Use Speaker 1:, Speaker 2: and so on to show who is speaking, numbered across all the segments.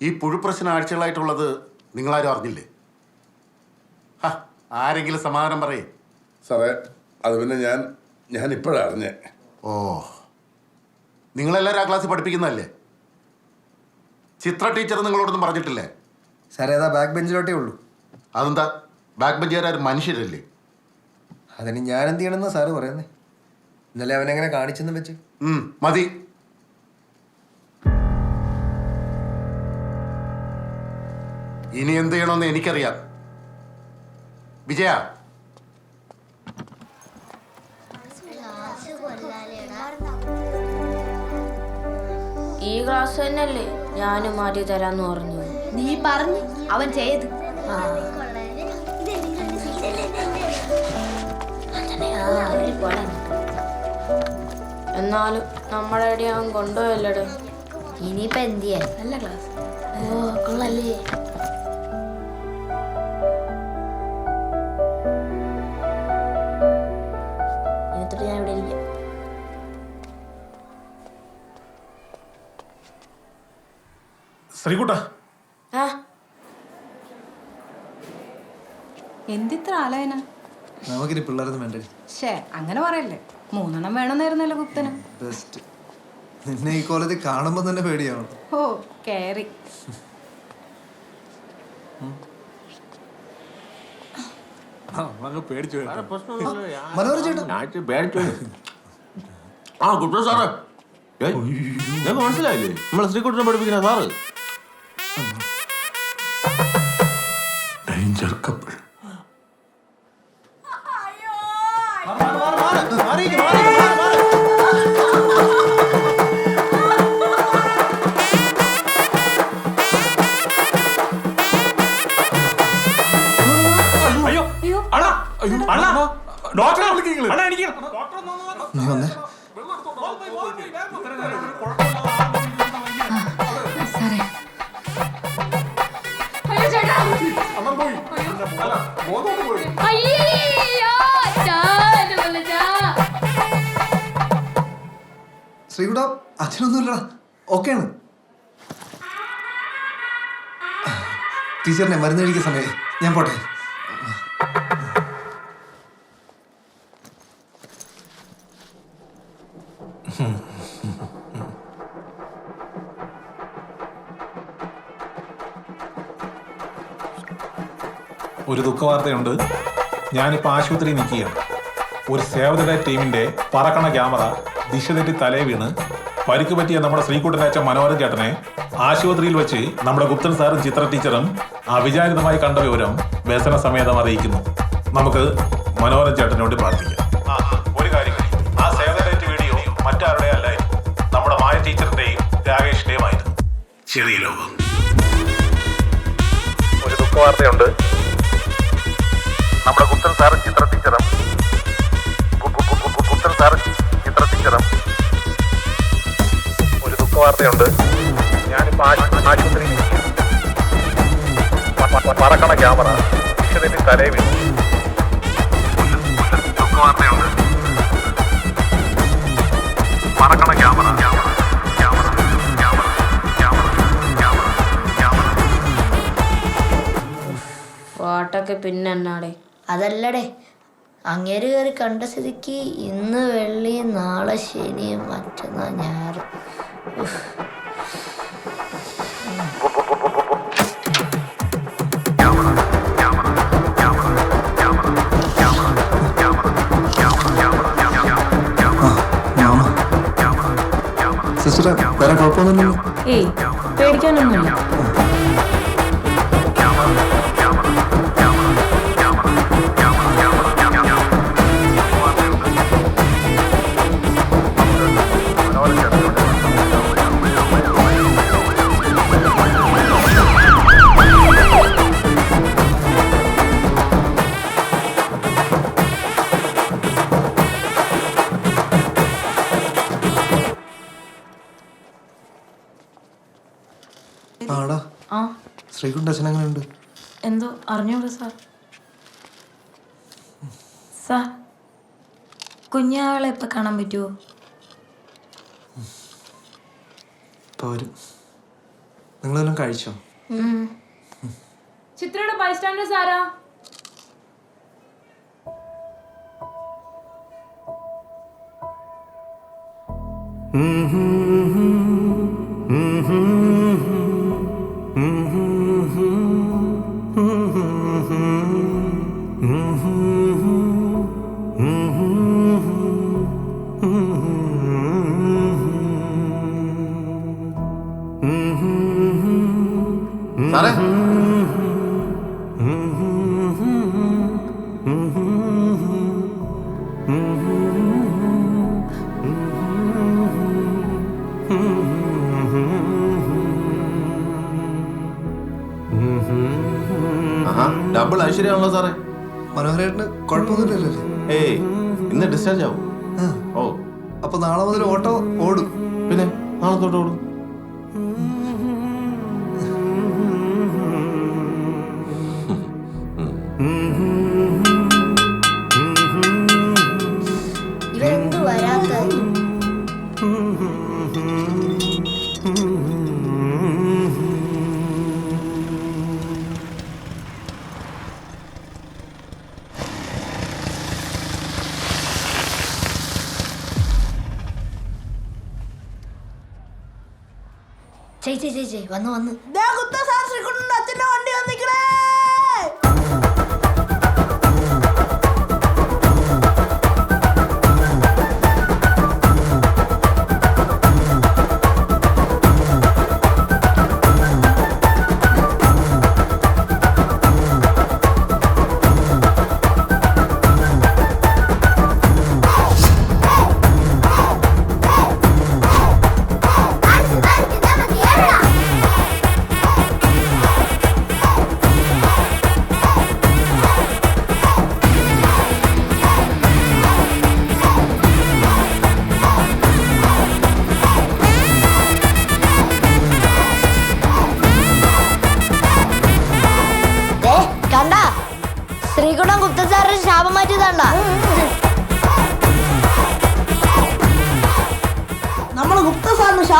Speaker 1: ഈ പുഴുപ്രശ്നം ആഴ്ചകളായിട്ടുള്ളത് നിങ്ങളാരും അറിഞ്ഞില്ലേ? ഹ, ആരെങ്കിലും സമാധാനം പറയേ.
Speaker 2: സാറേ അത് പിന്നെ ഞാൻ ഞാൻ ഇപ്പോഴാണ് അറിഞ്ഞേ.
Speaker 1: ഓ നിങ്ങളെല്ലാവരും ആ ക്ലാസ്സിൽ പഠിപ്പിക്കുന്നതല്ലേ? ചിത്ര ടീച്ചർ നിങ്ങളോടൊന്നും പറഞ്ഞിട്ടില്ലേ?
Speaker 3: സാറേ അതാ ബാക്ക് ബെഞ്ചിലോട്ടേ ഉള്ളൂ.
Speaker 1: അതെന്താ? ബാക്ക് ബെഞ്ചുകാരും മനുഷ്യരല്ലേ?
Speaker 3: അതിന് ഞാൻ എന്ത് ചെയ്യണമെന്നാ സാറ് പറയുന്നേ? ഇന്നലെ അവനെങ്ങനെ കാണിച്ചെന്ന് വെച്ച്?
Speaker 1: മതി. ഇനി എന്ത് ചെയ്യണമെന്ന് എനിക്കറിയാം. വിജയ.
Speaker 4: ഈ ക്ലാസ് തന്നെയല്ലേ ഞാനും മാറ്റി തരാന്ന് പറഞ്ഞു.
Speaker 5: നീ പറഞ്ഞു അവൻ ചെയ്ത്.
Speaker 4: എന്നാലും നമ്മളെ അടി കൊണ്ടുപോയല്ലേ ഇനിയിപ്പോ
Speaker 5: ഇനിയിപ്പൊ എന്ത് ചെയ്യാൻ?
Speaker 4: നല്ല ക്ലാസ്
Speaker 5: ഓ കൊള്ളല്ലേ
Speaker 6: ശ്രീകുട്ട.
Speaker 4: ആ.
Speaker 7: എന്തിത്ര ആലോചന
Speaker 3: നമുക്കിനി പിള്ളേരൊന്നും വേണ്ടേ?
Speaker 7: ഷേ അങ്ങനെ പറയല്ലേ. മൂന്നെണ്ണം വേണമെന്നായിരുന്നല്ലോ ഗുപ്തന്.
Speaker 3: ബെസ്റ്റ് നിന്നെ ഈ കോലത്തിൽ കാണുമ്പോൾ തന്നെ പേടിയാവണം
Speaker 7: ഓ കേറി.
Speaker 3: മനോഹര ചേട്ടാ.
Speaker 8: ആ ഗുഡ് സാറേ. മനസ്സിലായില്ലേ? നമ്മളെ ശ്രീകുട്ടനെ പഠിപ്പിക്കുന്ന സാറ്.
Speaker 6: അയ്യോ അണ്ണാ അണ്ണാ ഡോക്ടറെ വിളിക്കുന്നു അണ്ണാ എനിക്ക്
Speaker 3: നീ വന്നേ
Speaker 6: അണ്ണൻ പോയി അല്ല ബോധമൊക്കെ പോയി
Speaker 3: ശ്രീകുട്ട അച്ഛനൊന്നുമില്ലടാ. ഓക്കെയാണ്. ടീച്ചറിനെ മരുന്ന് കഴിക്കുന്ന സമയം ഞാൻ പോട്ടെ.
Speaker 6: ഒരു ദുഃഖവാർത്തയുണ്ട്. ഞാനിപ്പോൾ ആശുപത്രിയിൽ നിൽക്കുകയാണ്. ഒരു സേവതയുടെ ടീമിന്റെ പറക്കണ ക്യാമറ ദിശ തെറ്റി തലേ വീണ്. പരിക്ക് പറ്റിയ നമ്മുടെ ശ്രീകുട്ടനാച്ച മനോഹരൻ ചേട്ടനെ ആശുപത്രിയിൽ വെച്ച് നമ്മുടെ ഗുപ്തൻ സാറും ചിത്ര ടീച്ചറും അവിചാരിതമായി കണ്ട വിവരം വ്യസന സമേതം അറിയിക്കുന്നു. നമുക്ക് മനോഹരൻ ചേട്ടനോട് പ്രാർത്ഥിക്കാം. ഒരു കാര്യം ആ സേവനേറ്റ് വീഡിയോ മറ്റാരുടെ അല്ലായിരുന്നു. നമ്മുടെ മായ ടീച്ചറിന്റെയും രാകേഷിന്റെയും ആയിരുന്നു. ചെറിയ ലോകം. ഒരു ദുഃഖവാർത്തയുണ്ട്. നമ്മുടെ ഗുപ്തൻ സാറും ചിത്ര ടീച്ചറും ഗുപ്തൻ സാറും ഒരു ദുഃഖവാർത്തയുണ്ട് ഞാനിപ്പോ പറക്കണ ക്യാമറ. ഇതിന്റെ തലേ വീണു. ഒരു- ഒരു പറക്കണ ക്യാമറ.
Speaker 4: പാട്ടൊക്കെ പിന്നെ എന്നാടേ?
Speaker 5: അതല്ലടേ. അങ്ങേര് കയറി കണ്ട സ്ഥിതിക്ക് ഇന്ന് വെള്ളി നാളെ ശനി മറ്റന്നാ ഞായർ.
Speaker 3: സിസ്റ്ററെ വേറെ കുഴപ്പമൊന്നുമില്ലല്ലോ
Speaker 7: ഏയ് പേടിക്കാനൊന്നുമില്ല
Speaker 3: ശ്രീകുട്ടന്റെ അച്ഛൻ എങ്ങനെയുണ്ട്?
Speaker 7: എന്തോ അറിഞ്ഞോളൂ സാർ. സാർ കുഞ്ഞാളെ ഇപ്പൊ കാണാൻ പറ്റുമോ
Speaker 3: വരും. നിങ്ങളെല്ലാം കഴിച്ചോ?
Speaker 7: ചിത്രയുടെ ബൈസ്റ്റാൻഡേഴ്സ് ആരാ?
Speaker 8: സാറേ ഡബിൾ ഐശ്വര്യമാണല്ലോ സാറേ.
Speaker 3: മനോഹരേട്ടന് കുഴപ്പമൊന്നുമില്ലല്ലോ
Speaker 8: ഏയ് ഇന്ന് ഡിസ്ചാർജ് ആവും. ഓ.
Speaker 3: അപ്പൊ നാളെ മുതൽ ഓട്ടോ ഓടും.
Speaker 8: പിന്നെ നാളെ തൊട്ട് ഓടും.
Speaker 5: ചേച്ചി ചേച്ചി വന്ന് വന്ന്.
Speaker 9: അച്ഛന്റെ വണ്ടി വന്നിക്കണേ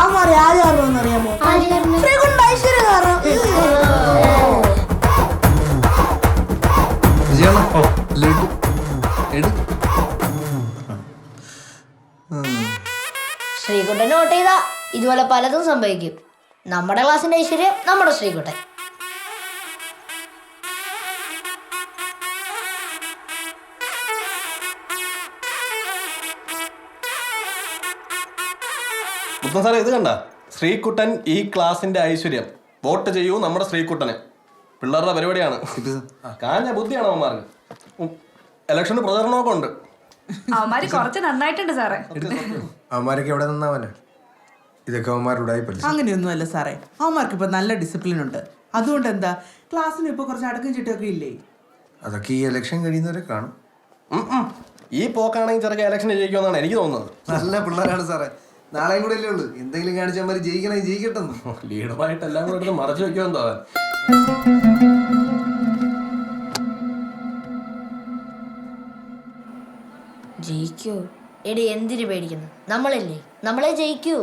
Speaker 5: ഗുപ്ത സാറിന്
Speaker 9: ഷാം മാറി അറിയാമോ? ശ്രീകുണ്ട ഐശ്വര്യ കാരണം
Speaker 5: ശ്രീകുട്ടൻ നോട്ട് ചെയ്താ ഇതുപോലെ പലതും സംഭവിക്കും. നമ്മുടെ ക്ലാസ്സിന്റെ ഐശ്വര്യം നമ്മുടെ ശ്രീകുട്ടൻ
Speaker 10: മുത്തം സാറേ ഇത് കണ്ട? ശ്രീകുട്ടൻ ഈ ക്ലാസിന്റെ ഐശ്വര്യം. വോട്ട് ചെയ്യൂ നമ്മുടെ ശ്രീകുട്ടനെ. പിള്ളേരുടെ പരിപാടിയാണ്. കാഞ്ഞ ബുദ്ധിയാണ് അവന്മാർക്ക്. ഇലക്ഷന് പ്രചരണമൊക്കെ ഉണ്ട്.
Speaker 7: അവന്മാര് കുറച്ച് നന്നായിട്ടുണ്ട് സാറേ.
Speaker 3: അവന്മാരൊക്കെ എവിടെ നിന്നാവനെ ഇതൊക്കെ പഠിച്ചു.
Speaker 9: അങ്ങനെയൊന്നുമല്ല സാറേ. അവന്മാർക്ക് ഇപ്പൊ നല്ല ഡിസിപ്ലിൻ ഉണ്ട്. അതുകൊണ്ട് എന്താ ക്ലാസ്സിന് ഇപ്പൊ കുറച്ച് അടക്കം ചിട്ടൊക്കെ ഇല്ലേ?
Speaker 3: അതൊക്കെ ഈ ഇലക്ഷൻ കഴിയുന്നവരെ കാണും.
Speaker 10: ഈ പോക്കാണെങ്കിൽ ചെറുക്കെ ഇലക്ഷൻ ജയിക്കുമെന്നാണ് എനിക്ക് തോന്നുന്നത്.
Speaker 3: നല്ല പിള്ളേരാണ് സാറേ. നാളെയും കൂടെ അല്ലേ ഉള്ളൂ. എന്തെങ്കിലും കാണിച്ചാൽ മതി. ജയിക്കണേ ജയിക്കട്ടെന്ന്.
Speaker 10: ലീഡറായിട്ട് എല്ലാം കൂടെ എടുത്ത് മറച്ചു വെക്കുമെന്ന് തോന്നാൻ
Speaker 5: ജയിക്കൂ. എടി എന്തിനു പേടിക്കുന്നു? നമ്മളല്ലേ? നമ്മളെ ജയിക്കൂ.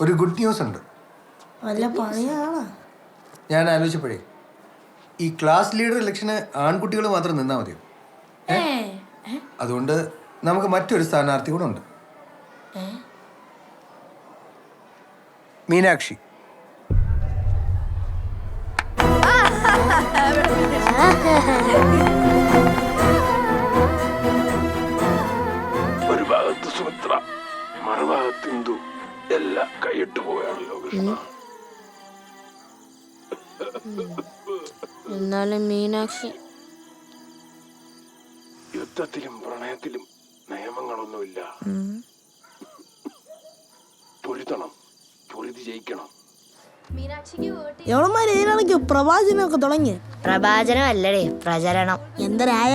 Speaker 3: ഒരു ഗുഡ് ന്യൂസ് ഉണ്ട്.
Speaker 9: നല്ല പണിയാണ്?
Speaker 3: ഞാൻ ആലോചിച്ചപ്പോഴേ ഈ ക്ലാസ് ലീഡർ ഇലക്ഷന് ആൺകുട്ടികൾ മാത്രം നിന്നാൽ മതിയോ? ഏ? അതുകൊണ്ട് നമുക്ക് മറ്റൊരു സ്ഥാനാർത്ഥി കൂടെ ഉണ്ട്. മീനാക്ഷി.
Speaker 2: ഒരു ഭാഗത്ത് സുമിത്ര മറുഭാഗത്ത് ഇന്ദു. എല്ലാം കൈയിട്ട് പോയാണല്ലോ കൃഷ്ണ
Speaker 4: എന്നാലും മീനാക്ഷി
Speaker 2: യുദ്ധത്തിലും പ്രണയത്തിലും നിയമങ്ങളൊന്നുമില്ല. പൊരുത്തണം പൊരുതി ജയിക്കണം.
Speaker 9: പ്രവാചനമൊക്കെ തുടങ്ങി.
Speaker 5: പ്രവാചനം അല്ലടേ പ്രചരണം.
Speaker 9: എന്തരായ